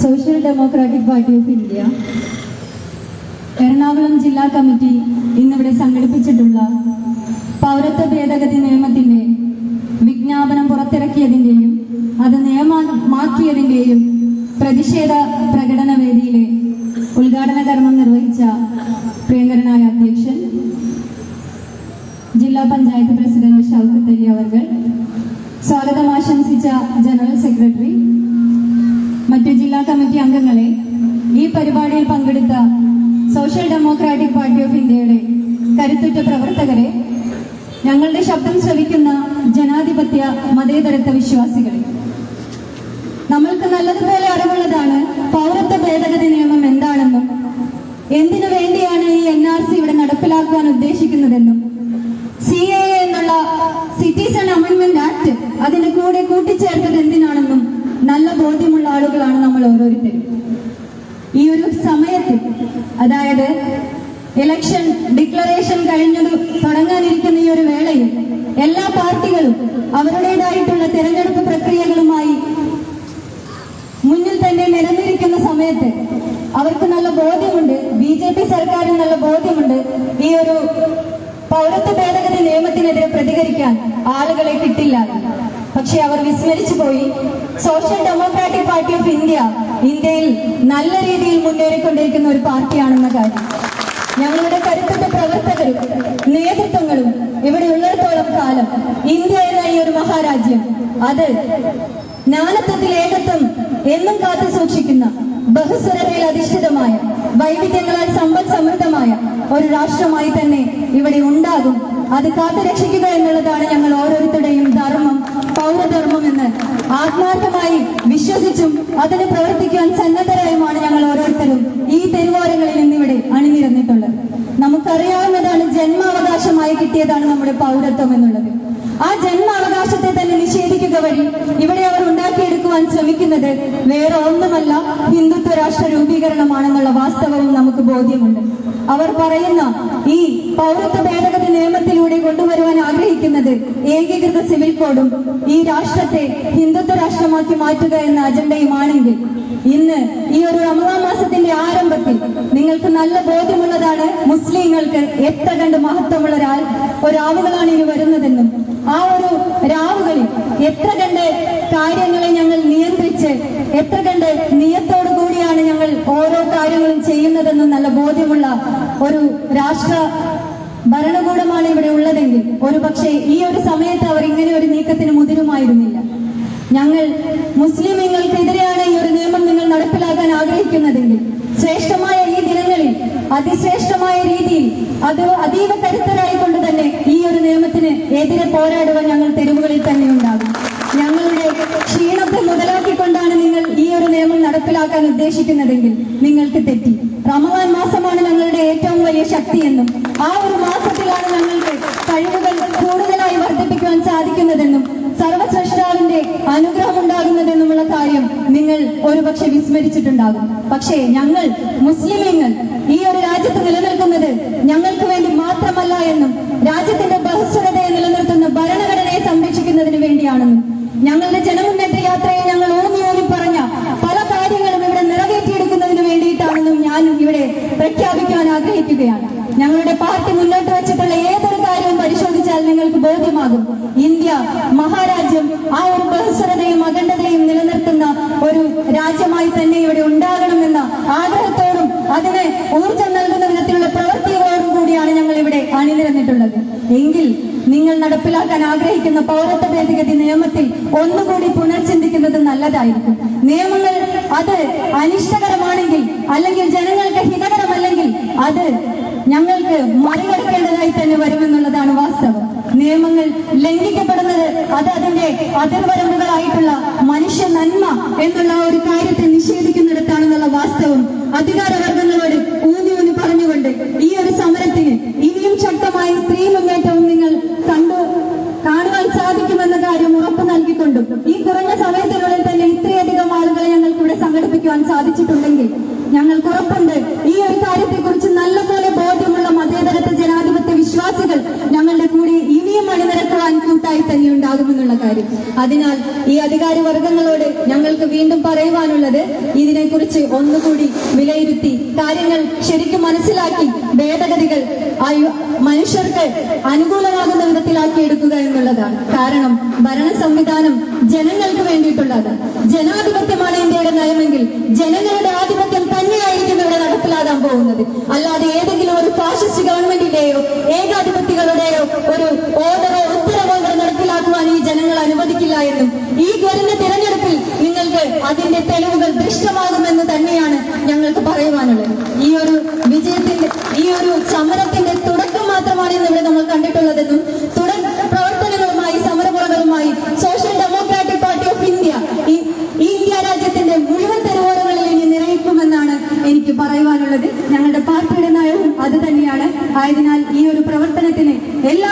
Social democratic party of India Ernakulam ജില്ലാ committee ഇന്നിവിടെ സംഘടിപ്പിച്ചിട്ടുള്ള പൗരത്വ ഭേദഗതി നിയമത്തിന്റെ വിജ്ഞാപനം പുറത്തിറക്കിയതിന്റെയും അത് നിയമമാക്കിയതിന്റെയും പ്രതിഷേധ പ്രകടന വേദിയിലെ ഉദ്ഘാടന കർമ്മം നിർവഹിച്ച പ്രിയങ്കരനായ അധ്യക്ഷൻ ജില്ലാ പഞ്ചായത്ത് പ്രസിഡന്റ് ഷൗക്കത്തലി അവർ സ്വാഗതം ആശംസിച്ച ജനറൽ സെക്രട്ടറി ജില്ലാ കമ്മിറ്റി അംഗങ്ങളെ ഈ പരിപാടിയിൽ പങ്കെടുത്ത സോഷ്യൽ ഡെമോക്രാറ്റിക് പാർട്ടി ഓഫ് ഇന്ത്യയുടെ കരുത്തുറ്റ പ്രവർത്തകരെ ഞങ്ങളുടെ ശബ്ദം ശ്രവിക്കുന്ന ജനാധിപത്യ മതേതരത്വ വിശ്വാസികളെ. നമ്മൾക്ക് നല്ലതുപോലെ അറിവുള്ളതാണ് പൗരത്വ ഭേദഗതി നിയമം എന്താണെന്നും എന്തിനു വേണ്ടിയാണ് ഈ എൻ ആർ സി ഇവിടെ നടപ്പിലാക്കുവാൻ ഉദ്ദേശിക്കുന്നതെന്നും സി എ എന്നുള്ള സിറ്റിസൺ അമെന്റ്മെന്റ് ആക്ട് അതിന്റെ കൂടെ കൂട്ടിച്ചേർത്തത് എന്തിനാണെന്നും ആളുകളാണ് നമ്മൾ ഓരോരുത്തരും. ഈ ഒരു സമയത്ത് അതായത് ഇലക്ഷൻ ഡിക്ലറേഷൻ കഴിഞ്ഞത് തുടങ്ങാനിരിക്കുന്ന ഈ ഒരു വേളയിൽ എല്ലാ പാർട്ടികളും അവരുടേതായിട്ടുള്ള തെരഞ്ഞെടുപ്പ് പ്രക്രിയകളുമായി മുന്നിൽ തന്നെ നിരന്നിരിക്കുന്ന സമയത്ത് അവർക്ക് നല്ല ബോധ്യമുണ്ട് ബി ജെ പി സർക്കാരിന് നല്ല ബോധ്യമുണ്ട് ഈ ഒരു പൗരത്വ ഭേദഗതി നിയമത്തിനെതിരെ പ്രതികരിക്കാൻ ആളുകളെ കിട്ടില്ല. പക്ഷെ അവർ വിസ്മരിച്ചു പോയി. Social democratic party of India ഇന്ത്യയിൽ നല്ല രീതിയിൽ മുന്നേറിക്കൊണ്ടിരിക്കുന്ന ഒരു പാർട്ടിയാണെന്ന കാര്യം. ഞങ്ങളുടെ കരുത്തുറ്റ പ്രവർത്തകരും നേതൃത്വങ്ങളും ഇവിടെ ഉള്ളിടത്തോളം കാലം ഇന്ത്യ എന്ന ഈ ഒരു മഹാരാജ്യം. അത് ജ്ഞാനത്വത്തിൽ ഏകത്വം എന്നും കാത്തു സൂക്ഷിക്കുന്ന ബഹുസ്വരതയിൽ അധിഷ്ഠിതമായ വൈവിധ്യങ്ങളാൽ സമ്പദ് സമൃദ്ധമായ ഒരു രാഷ്ട്രമായി തന്നെ ഇവിടെ ഉണ്ടാകും. അത് കാത്തു രക്ഷിക്കുക എന്നുള്ളതാണ് ഞങ്ങൾ ഓരോരുത്തരുടെയും പൗരധർമ്മം എന്ന് ആത്മാർത്ഥമായി വിശ്വസിച്ചും അതിന് പ്രവർത്തിക്കാൻ സന്നദ്ധരായുമാണ് ഞങ്ങൾ ഓരോരുത്തരും ഈ തെരുവോരങ്ങളിൽ നിന്നിവിടെ അണിനിരന്നിട്ടുള്ളത്. നമുക്കറിയാവുന്നതാണ് ജന്മാവകാശമായി കിട്ടിയതാണ് നമ്മുടെ പൗരത്വം എന്നുള്ളത്. ആ ജന്മാവകാശത്തെ തന്നെ നിഷേധിക്കുക വഴി ഇവിടെ അവർ ഉണ്ടാക്കിയെടുക്കുവാൻ ശ്രമിക്കുന്നത് വേറെ ഒന്നുമല്ല ഹിന്ദുത്വ രാഷ്ട്ര രൂപീകരണമാണെന്നുള്ള വാസ്തവവും നമുക്ക് ബോധ്യമുണ്ട്. അവർ പറയുന്ന ഈ പൗരത്വ ഭേദഗതി നിയമത്തിലൂടെ കൊണ്ടുവരുവാൻ ആഗ്രഹിക്കുന്നത് ഏകീകൃത സിവിൽ കോഡും ഈ രാഷ്ട്രത്തെ ഹിന്ദുത്വ രാഷ്ട്രമാക്കി മാറ്റുക എന്ന അജണ്ടയുമാണെങ്കിൽ ഇന്ന് ഈ ഒരു റമദാൻ മാസത്തിന്റെ ആരംഭത്തിൽ നിങ്ങൾക്ക് നല്ല ബോധ്യമുള്ളതാണ് മുസ്ലിങ്ങൾക്ക് എത്ര കണ്ട് മഹത്വമുള്ള ഒരാളുകളാണ് ഇനി വരുന്നതെന്നും ആ ഒരു രാവുകളിൽ എത്ര കണ്ട് കാര്യങ്ങളെ ഞങ്ങൾ നിയന്ത്രിച്ച് എത്ര കണ്ട് നിയത്തോടു കൂടിയാണ് ഞങ്ങൾ ഓരോ കാര്യങ്ങളും ചെയ്യുന്നതെന്ന് നല്ല ബോധ്യമുള്ള ഒരു രാഷ്ട്ര ഭരണകൂടമാണ് ഇവിടെ ഉള്ളതെങ്കിൽ ഒരു പക്ഷേ ഈ ഒരു സമയത്ത് അവർ ഇങ്ങനെ ഒരു നീക്കത്തിന് മുതിരുമായിരുന്നില്ല. ഞങ്ങൾ മുസ്ലിമീങ്ങൾക്കെതിരെയാണ് ഈ ഒരു നിയമം നിങ്ങൾ നടപ്പിലാക്കാൻ ആഗ്രഹിക്കുന്നതെങ്കിൽ ശ്രേഷ്ഠമായ ഈ ദിനങ്ങളിൽ അതിശ്രേഷ്ഠമായ രീതിയിൽ അത് അതീവ കരുത്തരായിക്കൊണ്ട് തന്നെ ഈ ഒരു നിയമത്തിന് എതിരെ പോരാടുവാൻ ഞങ്ങൾ തെരുവുകളിൽ തന്നെ ഉണ്ടാകും ഞങ്ങളുടെ ക്ഷീണത്തെ മുതലാക്കിക്കൊണ്ടാണ് നിങ്ങൾ ഈ ഒരു നിയമം നടപ്പിലാക്കാൻ ഉദ്ദേശിക്കുന്നതെങ്കിൽ നിങ്ങൾക്ക് തെറ്റി. റമദാൻ മാസമാണ് ഞങ്ങളുടെ ഏറ്റവും വലിയ ശക്തിയെന്നും ആ ഒരു മാസത്തിലാണ് ഞങ്ങൾക്ക് കഴിവുകൾ കൂടുതലായി വർദ്ധിപ്പിക്കുവാൻ സാധിക്കുന്നതെന്നും സർവസ്രഷ്ടാവിന്റെ അനുഗ്രഹം ഉണ്ടാകുന്നതെന്നുമുള്ള കാര്യം നിങ്ങൾ ഒരുപക്ഷെ വിസ്മരിച്ചിട്ടുണ്ടാകും. പക്ഷേ ഞങ്ങൾ മുസ്ലിമീങ്ങൾ ഈ ഒരു രാജ്യത്ത് നിലനിൽക്കുന്നത് ഞങ്ങൾക്ക് വേണ്ടി മാത്രമല്ല എന്നും രാജ്യത്തിന്റെ ബഹുസ്വരതയെ നിലനിർത്തുന്ന ഭരണഘടനയെ സംരക്ഷിക്കുന്നതിന് വേണ്ടിയാണെന്നും ഞങ്ങളുടെ ജനമുന്നേറ്റ യാത്രയെ ഞങ്ങൾ ഊന്നി ഊന്നി പറഞ്ഞ പല കാര്യങ്ങളും ഇവിടെ നിറവേറ്റിയെടുക്കുന്നതിന് വേണ്ടിയിട്ടാണെന്നും ഞാൻ ഇവിടെ പ്രഖ്യാപിക്കാൻ ആഗ്രഹിക്കുകയാണ് ഞങ്ങളുടെ പാർട്ടി മുന്നോട്ട് വെച്ചിട്ടുള്ള ഏതൊരു കാര്യവും പരിശോധിച്ചാൽ നിങ്ങൾക്ക് ബോധ്യമാകും ഇന്ത്യ മഹാരാജ്യം ആ ഒരു ബഹുസ്വരതയും അഖണ്ഡതയും നിലനിർത്തുന്ന ഒരു രാജ്യമായി തന്നെ ഇവിടെ ഉണ്ടാകണമെന്ന ആഗ്രഹത്തോടും അതിന് ഊർജം നൽകുന്ന വിധത്തിലുള്ള പ്രവൃത്തികളോടും കൂടിയാണ് ഞങ്ങൾ ഇവിടെ അണിനിരന്നിട്ടുള്ളത്. എങ്കിൽ നിങ്ങൾ നടപ്പിലാക്കാൻ ആഗ്രഹിക്കുന്ന പൗരത്വ ഭേദഗതി നിയമത്തിൽ ഒന്നുകൂടി പുനർചിന്തിക്കുന്നത് നല്ലതായിരിക്കും. നിയമങ്ങൾ അത് അനിഷ്ടകരമാണെങ്കിൽ അല്ലെങ്കിൽ ജനങ്ങൾക്ക് ഹിതകരമല്ലെങ്കിൽ അത് ഞങ്ങൾക്ക് മറികടക്കേണ്ടതായി തന്നെ വാസ്തവം നിയമങ്ങൾ ലംഘിക്കപ്പെടുന്നത് അത് അതിന്റെ അതിർവരമ്പുകളായിട്ടുള്ള മനുഷ്യ നന്മ എന്നുള്ള ഒരു കാര്യത്തെ നിഷേധിക്കുന്നിടത്താണെന്നുള്ള വാസ്തവം അധികാരവർഗങ്ങളോട് ഊന്നി ഊന്നി പറഞ്ഞുകൊണ്ട് ഈ ഒരു സമരത്തിന് ഇനിയും ശക്തമായ സ്ത്രീ മുന്നേറ്റവും നിങ്ങൾ കണ്ടു കാണുവാൻ സാധിക്കുമെന്ന കാര്യം ഉറപ്പു നൽകിക്കൊണ്ടും ഈ കുറഞ്ഞ സമയത്തിനുള്ളിൽ തന്നെ ഇത്രയധികം ആളുകളെ ഞങ്ങൾക്ക് ഇവിടെ സംഘടിപ്പിക്കുവാൻ സാധിച്ചിട്ടുണ്ടെങ്കിൽ ഞങ്ങൾക്ക് ഉറപ്പുണ്ട്. ഈ ഒരു കാര്യത്തെക്കുറിച്ച് നല്ലപോലെ ബോധ്യമുള്ള മതേതരത്വ ജനാധിപത്യ വിശ്വാസികൾ ഞങ്ങളുടെ കൂടെ ഇനിയും അണിനിരക്കുവാൻ കൂട്ടായി തന്നെ ഉണ്ടാകുമെന്നുള്ള കാര്യം അതിനാൽ ഈ അധികാരി വർഗങ്ങളോട് ഞങ്ങൾക്ക് വീണ്ടും പറയുവാനുള്ളത് ഇതിനെക്കുറിച്ച് ഒന്നുകൂടി വിലയിരുത്തി കാര്യങ്ങൾ ശരിക്കും മനസ്സിലാക്കി ഭേദഗതികൾ മനുഷ്യർക്ക് അനുകൂലമാകുന്ന വിധത്തിലാക്കി എടുക്കുക എന്നുള്ളതാണ്. കാരണം ഭരണ സംവിധാനം ജനങ്ങൾക്ക് വേണ്ടിയിട്ടുള്ളത് ജനാധിപത്യമാണ് ഇന്ത്യയുടെ നയമെങ്കിൽ ജനങ്ങളുടെ ആധിപത്യം തന്നെയായിരിക്കും ഇവിടെ നടപ്പിലാകാൻ പോകുന്നത്. അല്ലാതെ ഏതെങ്കിലും ഒരു ഫാഷിസ്റ്റ് ഗവൺമെന്റിന്റെയോ ഏകാധിപത്യങ്ങളുടെയോ ഒരു ഉണ്ടായിരുന്നു ഈ വരുന്ന തിരഞ്ഞെടുപ്പിൽ നിങ്ങൾക്ക് അതിന്റെ തെളിവുകൾ ദൃഷ്ടമാകുമെന്ന് തന്നെയാണ് ഞങ്ങൾക്ക് പറയുവാനുള്ളത്. ഈ ഒരു വിജയത്തിന്റെ ഈ ഒരു സമരത്തിന്റെ തുടക്കം മാത്രമാണ് ഇന്ന് ഇവിടെ നമ്മൾ കണ്ടിട്ടുള്ളതെന്നും തുടർ പ്രവർത്തനങ്ങളുമായി സമരമുറകളുമായി social democratic party of India India രാജ്യത്തിന്റെ മുഴുവൻ തെരുവോരങ്ങളിൽ ഇനി നിറയിക്കുമെന്നാണ് എനിക്ക് പറയുവാനുള്ളത്. ഞങ്ങളുടെ പാർട്ടിയുടെ നയവും അത് തന്നെയാണ്. ആയതിനാൽ ഈ ഒരു പ്രവർത്തനത്തിന് എല്ലാ